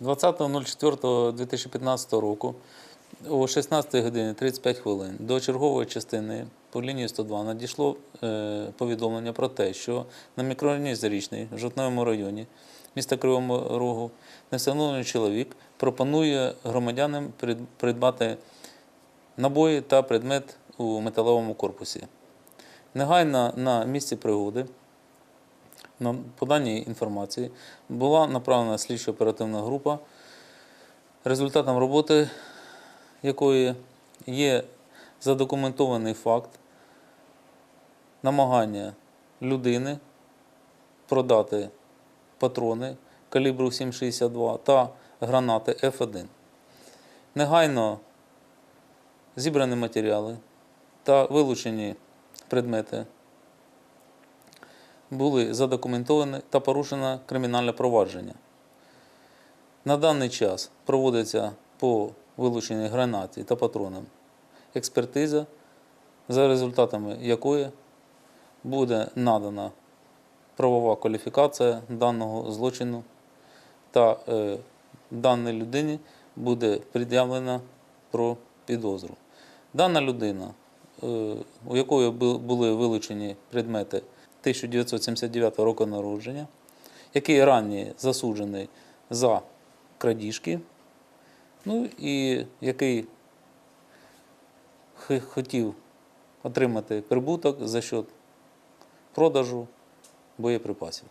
20.04.2015 року о 16 годині 35 хвилин до чергової частини по лінії 102 надійшло е, повідомлення про те, що на мікрорайоні Зарічний в Жовтневому районі міста Кривому Рогу невстановлений чоловік пропонує громадянам придбати набої та предмет у металевому корпусі. Негайно на місці пригоди по даній інформації була направлена слідчо-оперативна група, результатом роботи якої є задокументований факт намагання людини продати патрони калібру 7,62 та гранати F1. Негайно зібрані матеріали та вилучені предмети були задокументовані та порушено кримінальне провадження. На даний час проводиться по вилученні гранат та патронам експертиза, за результатами якої буде надана правова кваліфікація даного злочину та е, даній людині буде пред'явлено про підозру. Дана людина, е, у якої були вилучені предмети 1979 року народження, який раніше засуджений за крадіжки, ну і який хотів отримати прибуток за счет продажу боєприпасів.